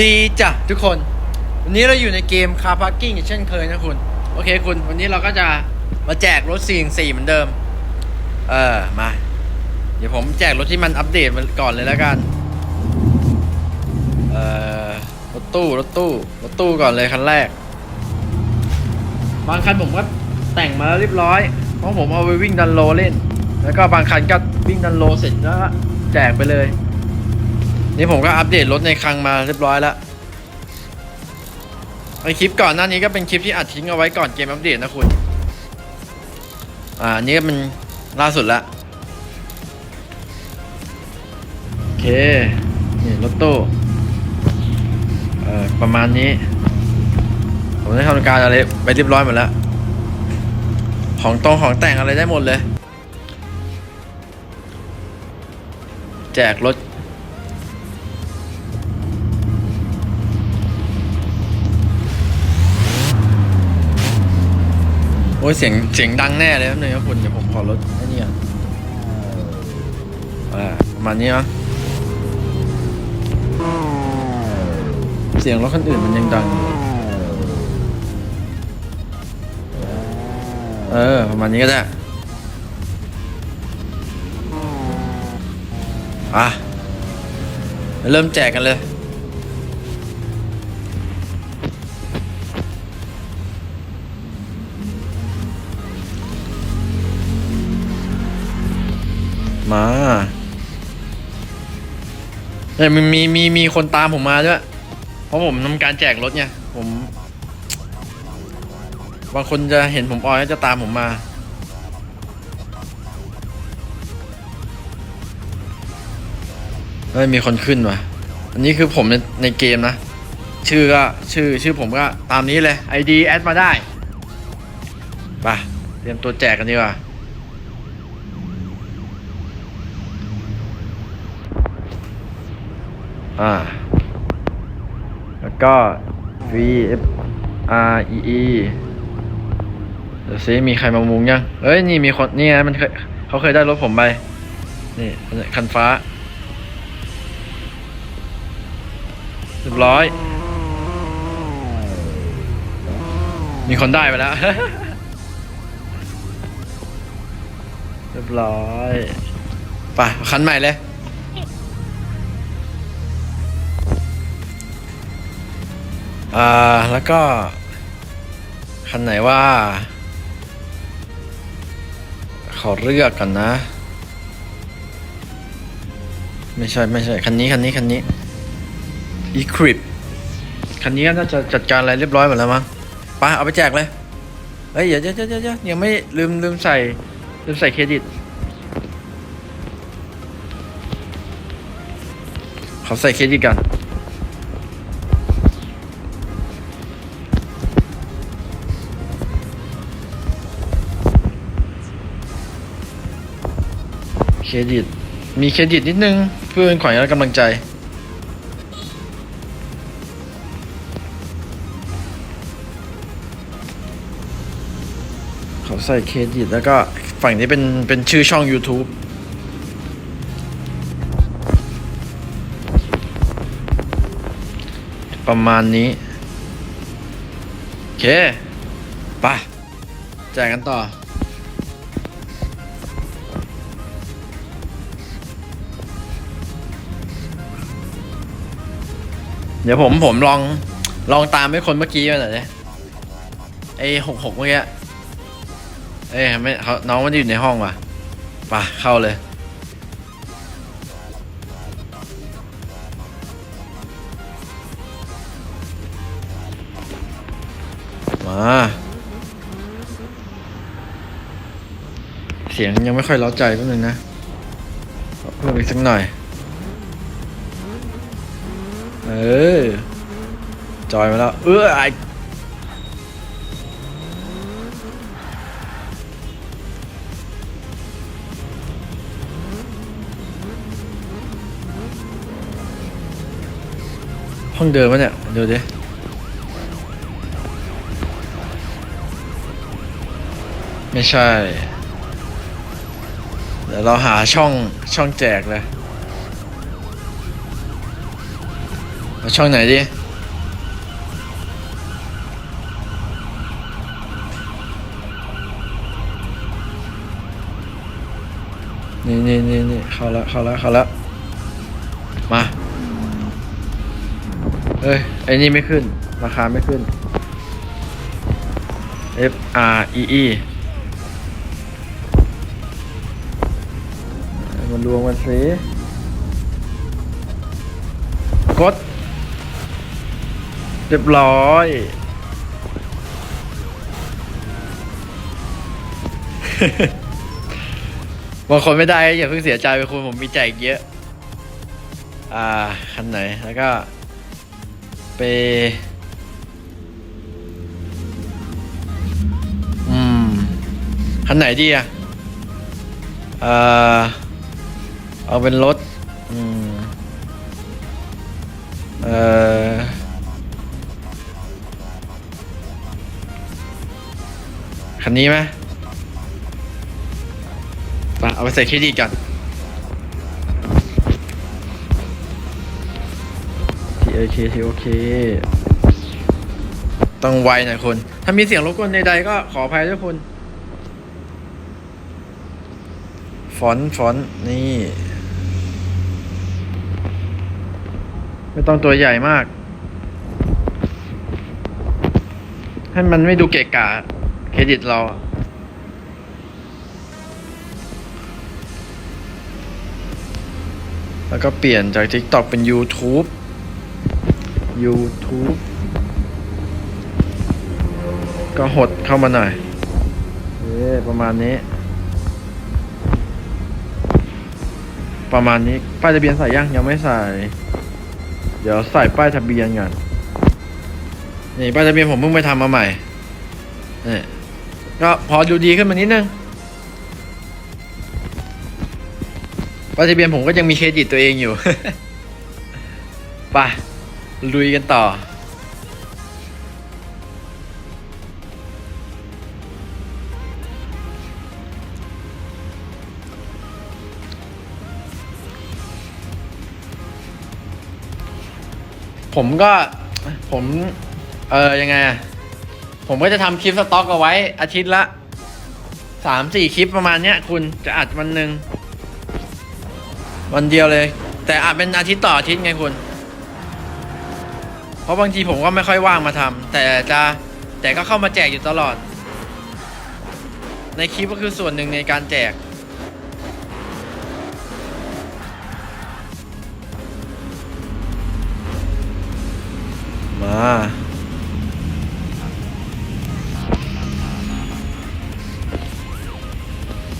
ดีจ้ะทุกคน วันนี้เราอยู่ในเกม Car Parking อีกเช่นเคยนะคุณ โอเคคุณ วันนี้เราก็จะมาแจกรถ4 4เหมือนเดิม เออมา เดี๋ยวผมแจกรถที่มันอัปเดตมาก่อนเลยแล้วกัน เออรถตู้รถตู้รถตู้ก่อนเลยคันแรก บางคันผมก็แต่งมาแล้วเรียบร้อย เพราะผมเอาไปวิ่งดันโลเล่น แล้วก็บางคันก็วิ่งดันโลเสร็จแล้วแจกไปเลย นี่ผมก็อัปเดตรถในคลังมาเรียบร้อยแล้วไอคลิปก่อนหน้านี้ก็เป็นคลิปที่อัดทิ้งเอาไว้ก่อนเกมอัปเดตนะคุณ อ่าอันนี้ก็เป็นล่าสุดละโอเค นี่รถตู้เอ่อประมาณนี้ ผมได้ทำการอะไรไปเรียบร้อยหมดแล้ว ของตรงของแต่งอะไรได้หมดเลย แจกรถ โอ้ยเสียงเสียงดังแน่เลยครับเนี่ยคุณเดี๋ยวผมขอลดไอ้นี่ก่อนอ่าประมาณนี้นะเสียงรถคันอื่นมันยังดัง เออ ประมาณนี้ก็ได้ อะ เริ่มแจกกันเลย มาแต่มีมีมีมีคนตามผมมาด้วย เพราะผมทำการแจกรถไงผม บางคนจะเห็นผมออยแล้วจะตามผมมา เฮ้ยมีคนขึ้นว่ะ อันนี้คือผมในในเกมนะ ชื่อก็ชื่อชื่อผมก็ตามนี้เลย ID แอดมาได้ไปเตรียมตัวแจกกันดีกว่า อ่า แล้วก็ V F R E E เดี๋ยวซิมีใครมามุงยังเอ้ย นี่มีคนนี่ไงมันเคยเขาเคยได้รถผมไป นี่ คันฟ้าเรียบร้อย มีคนได้ไปแล้ว เรียบร้อย ไปคันใหม่เลย อ่าแล้วก็ คันไหนว่า ขอเลือกกันนะ ไม่ใช่ไม่ใช่ คันนี้คันนี้คันนี้ e c r i p คันนี้ก็น่าจะจัดการอะไรเรียบร้อยหมดแล้วมั้งไปเอาไปแจกเลยเฮ้ยเดี๋ยวเดี๋ยวเดี๋ยวยังไม่ลืมลืมใส่ลืมใส่เครดิตเขาใส่เครดิตกัน เครดิต มีเครดิตนิดนึง เพื่อเป็นขวัญและกำลังใจ เขาใส่เครดิตแล้วก็ฝั่งนี้เป็นเป็นชื่อช่อง YouTube ประมาณนี้ โอเค ไปแจกกันต่อ เดี๋ยวผมผมลองลองตามไอ้คนเมื่อกี้มาหน่อยดิไอ้หกหกเมื่อกี้เอ้ยไม่เขาน้องมันอยู่ในห้องว่ะป่ะเข้าเลย มาเสียงยังไม่ค่อยเล้าใจแป๊บนึงนะเพิ่มอีกสักหน่อย เออ จอยมาแล้ว เออไอห้องเดิมวะเนี่ยเดูดิไม่ใช่ เดี๋ยวเราหาช่องช่องแจกเลย เอาช่องไหนดีนี่นี่นี่นี่เข้าล้วเข้าล้วเข้าล้วมาเอ้ยไอ้นี่ไม่ขึ้น ราคาไม่ขึ้น F R E E มันรวมกันสิกด เรียบร้อย บางคนไม่ได้อย่าเพิ่งเสียใจไปคุณผมมีแจกเยอะ อ่า คันไหน แล้วก็ไปอืม คันไหนดีอะ เออเอาเป็นรถ อืม เอ่อ คันนี้ไหมไปเอาไปใส่เครดิตกันทีโอเคทีโอเค ต้องไวหน่อยคุณถ้ามีเสียงรบกวนใดๆก็ขออภัยด้วยคุณฟอนต์ฟอนต์นี่ ไม่ต้องตัวใหญ่มาก ให้มันไม่ดูเกะกะ เครดิตเราแล้วก็เปลี่ยนจาก TikTok เป็น YouTube YouTube ก็หดเข้ามาหน่อยเอ๊ประมาณนี้ ประมาณนี้ ป้ายทะเบียนใส่ยังยังไม่ใส่ เดี๋ยวใส่ป้ายทะเบียนก่อนนี่ป้ายทะเบียนผมเพิ่งไปทำมาใหม่นี่ ก็พอดูดีขึ้นมานิดนึงป้ายทะเบียนผมก็ยังมีเครดิตตัวเองอยู่ไปลุยกันต่อ ผมก็ผม เออยังไงอะ ผมก็จะทำคลิปสต็อกเอาไว้อาทิตย์ละสามสี่คลิปประมาณเนี้ย คุณจะอัดวันหนึ่งวันเดียวเลย แต่อาจเป็นอาทิตย์ต่ออาทิตย์ไงคุณ เพราะบางทีผมก็ไม่ค่อยว่างมาทำแต่จะแต่ก็เข้ามาแจกอยู่ตลอด ในคลิปก็คือส่วนหนึ่งในการแจก มา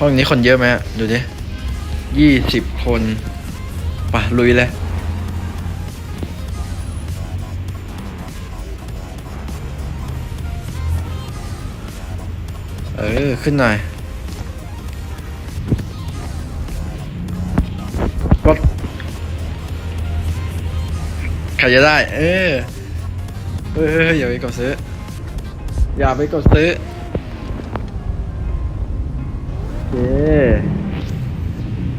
ห้องนี้คนเยอะไหมอะดูดิยี่สิบคนปะลุยเลยเออ ขึ้นหน่อยกดใครจะได้ เออเฮ้ยอย่าไปกดซื้อ อย่าไปกดซื้อ เค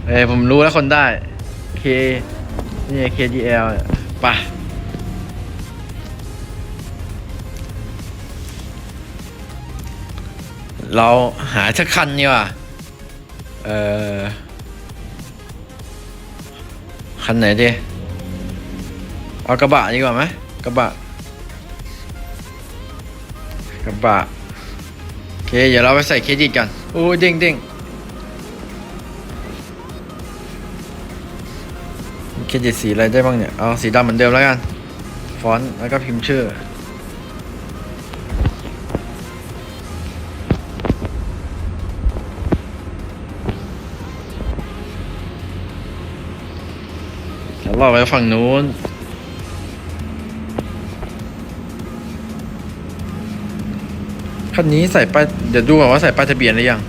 เอ้ยผมรู้แล้วคนได้ K นี่ KDL เนี่ยไปะเราหาสักคันนี่ว่ะเออคันไหนดีเอากระบะดีกว่าไหมกระบะกระบะโอเค เดี๋ยวเราไปใส่เครดิตกัน โอ้ยเด้งเด้ง เครดิตสีอะไรได้บ้างเนี่ย เอาสีดำเหมือนเดิมแล้วกัน ฟอนต์แล้วก็พิมพ์ชื่อเดี๋ยวเราไปฝั่งนู้นคันนี้ใส่ป้ายเดี๋ยวดูก่อนว่าใส่ป้ายทะเบียนหรือยัง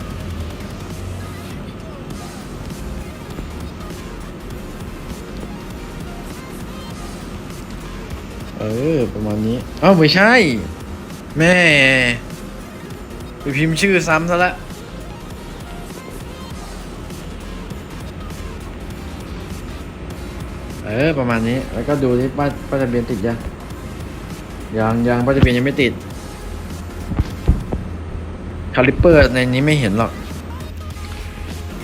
เออ ประมาณนี้อ้าไม่ใช่ แม่ไปพิมพ์ชื่อซ้ำซะละเออ ประมาณนี้ แล้วก็ดูที่ป้ายป้าทะเบียนติดยัง ยังยังป้ายทะเบียนยังไม่ติด คาลิปเปอร์ในนี้ไม่เห็นหรอก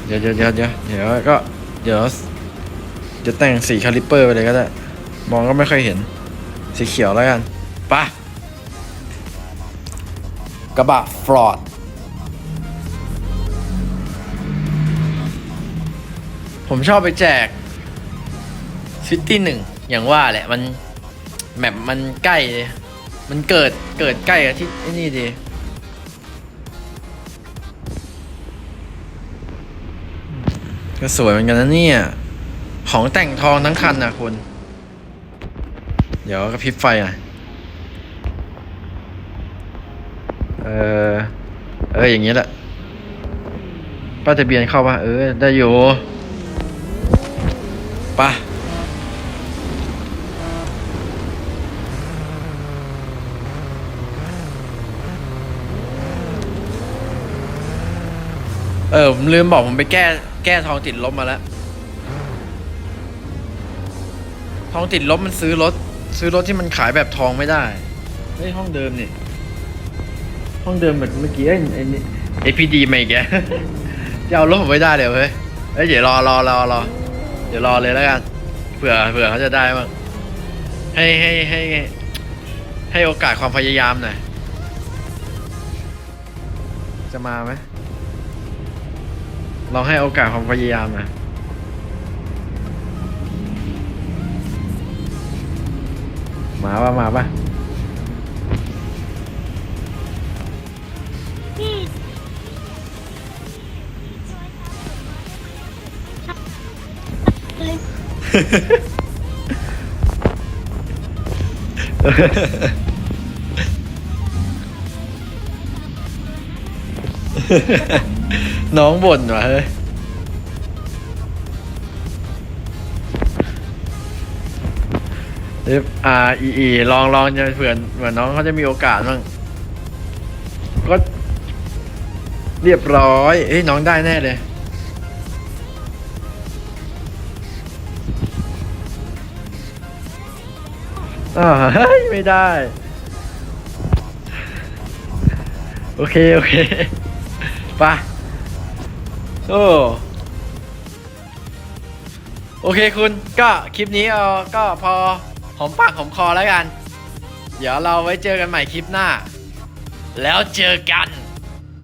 เดี๋ยวเดี๋ยวเดี๋ยวเดี๋ยวเดี๋ยวก็ เดี๋ยวจะแต่งสีคาลิปเปอร์ไปเลยก็ได้ มองก็ไม่ค่อยเห็น สีเขียวแล้วกันไปะกระบะฟลอดผมชอบไปแจกซิตี้หนึ่งอย่างว่าแหละ มันแมปมันใกล้เลยมันเกิดเกิดใกล้กับที่ไอ้นี่ดีก็สวยเหมือนกันนะเนี่ย ของแต่งทองทั้งคันนะคุณ เดี๋ยวกระพริบไฟอะ เออ เอออย่างนี้แหละป้ายทะเบียนเข้าป่ะ เออ ได้อยู่ป่ะเออ ผมลืมบอกผมไปแก้ แก้ทองติดลบมาแล้ว ทองติดลบมันซื้อรถ ซื้อรถที่มันขายแบบทองไม่ได้เฮ้ยห้องเดิมนี่ ห้องเดิมแบบเมื่อกี้ไอ้ไอ้นี่ไอพีดีมาอีกแกจะเอารถผมไม่ได้เลยเว้ยเอ้ยเดี๋ยวรอรอรอรอเดี๋ยวรอเลยแล้วกันเผื่อเผื่อเขาจะได้บ้างให้ให้ให้ให้โอกาสความพยายามหน่อยจะมาไหมลองให้โอกาสความพยายามหน่อย มาป่ะมาป่ะน้องบ่นว่ะเฮ้ย F R E E ลองลองจะเผื่อเหมือนน้องเขาจะมีโอกาสบ้างก็เรียบร้อย เอ้ยน้องได้แน่เลยอ่าเฮ้ยไม่ได้ โอเค โอเคไปะโอ้โอเคคุณก็คลิปนี้เออก็พอ หอมปากหอมคอแล้วกัน เดี๋ยวเราไว้เจอกันใหม่คลิปหน้า แล้วเจอกัน